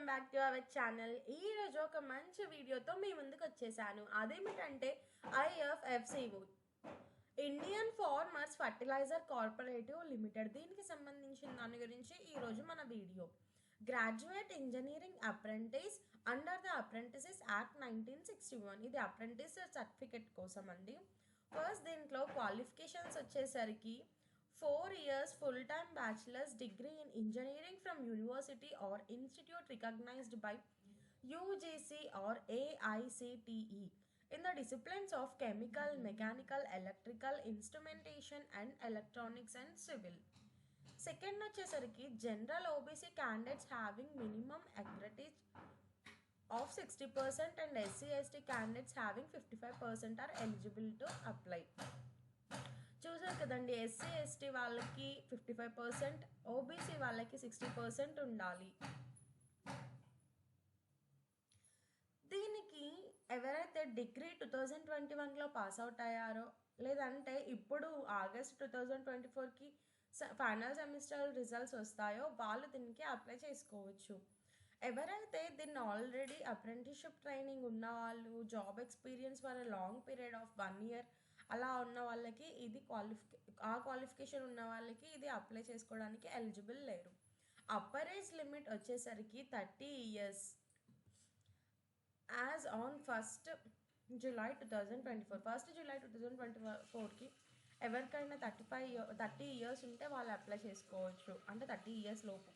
Welcome back to our channel. ఈ రోజు ఒక మంచి వీడియోతో మీ ముందుకు వచ్చేసాను. అదేమిటంటే IFFCO. Indian farmers fertiliser corporative limited. దీనికి సంబంధించిన దాని గురించి ఈరోజు మన video. Graduate engineering apprentice under the apprentices act nineteen sixty one. ఇది అప్రెంటిస్ సర్టిఫికెట్ కోసం అండి ఫస్ట్ దీంట్లో క్వాలిఫికేషన్స్ వచ్చేసరికి Four years full time bachelors degree in engineering from university or institute recognised by UGC or AICTE in the disciplines of chemical, mechanical, electrical, instrumentation and electronics and civil. Second వచ్చేసరికి general OBC candidates having minimum aggregate of sixty percent and SC ST candidates having fifty five percent are eligible to apply చూసారు కదండి SC ST వాళ్ళకి fifty five percent OBC వాళ్ళకి sixty percent ఉండాలి. దీనికి ఎవరైతే degree two thousand twenty వన్లో pass out అయ్యారో లేదంటే ఇప్పుడు ఆగస్ట్ టూ థౌజండ్ ట్వంటీ ఫోర్కి ఫైనల్ సెమిస్టర్ రిజల్ట్స్ వస్తాయో వాళ్ళు దీనికి అప్లై చేసుకోవచ్చు. ఎవరైతే దీన్ని ఆల్రెడీ అప్రెంటిస్షిప్ ట్రైనింగ్ ఉన్న వాళ్ళు job experience for long period of one year అలా ఉన్న వాళ్ళకి ఇది క్వాలిఫికే ఆ క్వాలిఫికేషన్ ఉన్న వాళ్ళకి ఇది అప్లై చేసుకోవడానికి ఎలిజిబుల్ లేరు. అప్పర్ ఏజ్ లిమిట్ వచ్చేసరికి thirty years. As on first July two thousand twenty four first July two thousand twenty ఫోర్కి ఎవరికైనా thirty five year thirty years ఉంటే వాళ్ళు అప్లై చేసుకోవచ్చు. అంటే థర్టీ ఇయర్స్ లోపు.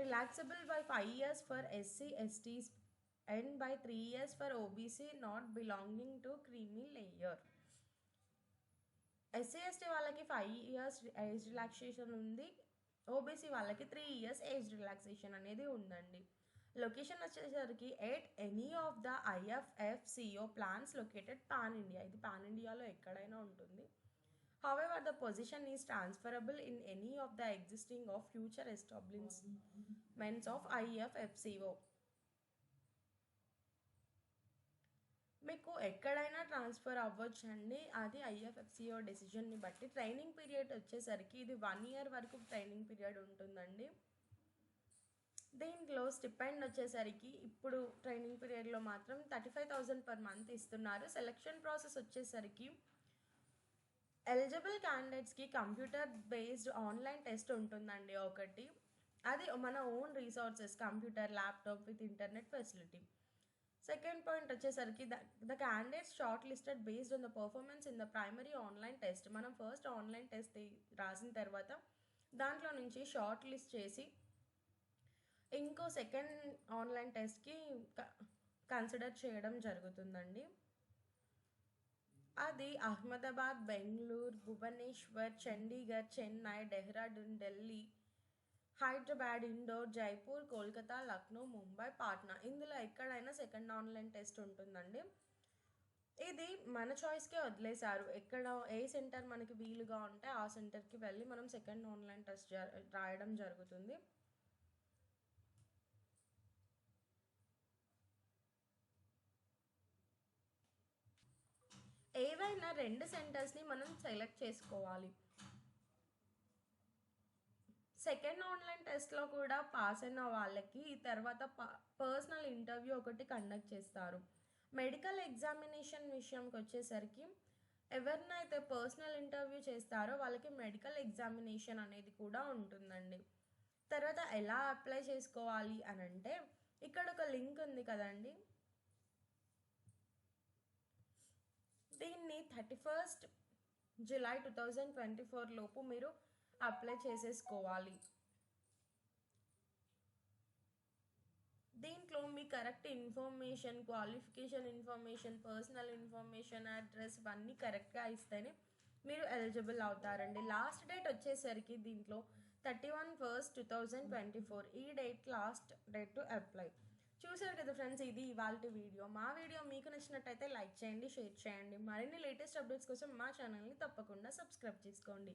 Relaxable by five years for SC STs and by three years for OBC not belonging to creamy layer. SC ST వాళ్ళకి five years age relaxation ఉంది. OBC వాళ్ళకి three years age relaxation అనేది ఉందండి. Location వచ్చేసరికి at any of the IFFCO plans located pan India ఇది pan ఇండియాలో ఎక్కడైనా ఉంటుంది. However the position is transferable in any of the existing of future establishments of IFFCO మీకు ఎక్కడైనా ట్రాన్స్ఫర్ అవ్వచ్చు అండి అది ఐఎఫ్ఎఫ్సిఓ డెసిషన్ని బట్టి. ట్రైనింగ్ పీరియడ్ వచ్చేసరికి ఇది వన్ ఇయర్ వరకు ట్రైనింగ్ పీరియడ్ ఉంటుందండి. దీంట్లో స్టిపెండ్ వచ్చేసరికి ఇప్పుడు ట్రైనింగ్ పీరియడ్లో మాత్రం thirty five thousand per month ఇస్తున్నారు. సెలక్షన్ ప్రాసెస్ వచ్చేసరికి ఎలిజిబుల్ క్యాండిడేట్స్కి కంప్యూటర్ బేస్డ్ ఆన్లైన్ టెస్ట్ ఉంటుందండి ఒకటి. అది మన own resources computer laptop with internet facility. Second point వచ్చేసరికి the the candidates shortlisted based on the performance in the primary online test మనం first online test రాసిన తర్వాత దాంట్లో నుంచి షార్ట్ లిస్ట్ చేసి ఇంకో సెకండ్ ఆన్లైన్ టెస్ట్కి కన్సిడర్ చేయడం జరుగుతుందండి. అది అహ్మదాబాద్ బెంగళూరు భువనేశ్వర్ చండీగఢ్ చెన్నై డెహ్రాడూన్ ఢిల్లీ హైదరాబాద్ ఇండోర్ జైపూర్ కోల్కతా లక్నో ముంబై పాట్నా. ఇందులో ఎక్కడైనా సెకండ్ ఆన్లైన్ టెస్ట్ ఉంటుందండి. ఇది మన చాయిస్కే వదిలేశారు. ఎక్కడ ఏ సెంటర్ మనకి వీలుగా ఉంటే ఆ సెంటర్కి వెళ్ళి మనం సెకండ్ ఆన్లైన్ టెస్ట్ రాయడం జరుగుతుంది. ఏవైనా రెండు సెంటర్స్ని మనం సెలెక్ట్ చేసుకోవాలి. సెకండ్ ఆన్లైన్ టెస్ట్లో కూడా పాస్ అయిన వాళ్ళకి తర్వాత పర్సనల్ ఇంటర్వ్యూ ఒకటి కండక్ట్ చేస్తారు. మెడికల్ ఎగ్జామినేషన్ విషయంకి వచ్చేసరికి ఎవరినైతే పర్సనల్ ఇంటర్వ్యూ చేస్తారో వాళ్ళకి మెడికల్ ఎగ్జామినేషన్ అనేది కూడా ఉంటుందండి. తర్వాత ఎలా అప్లై చేసుకోవాలి అని అంటే ఇక్కడ ఒక లింక్ ఉంది కదండి. దీన్ని thirty first July two thousand twenty four లోపు మీరు అప్లై చేసేసుకోవాలి. దీంట్లో మీ correct information qualification information personal information address ఇవన్నీ కరెక్ట్గా ఇస్తేనే మీరు ఎలిజిబుల్ అవుతారండి. లాస్ట్ డేట్ వచ్చేసరికి దీంట్లో thirty one first two thousand twenty four ఈ date last date to apply. చూసారు కదా ఫ్రెండ్స్ ఇది ఇవాళ వీడియో. మా వీడియో మీకు నచ్చినట్టయితే లైక్ చేయండి షేర్ చేయండి. మరిన్ని లేటెస్ట్ అప్డేట్స్ కోసం మా ఛానల్ని తప్పకుండా సబ్స్క్రైబ్ చేసుకోండి.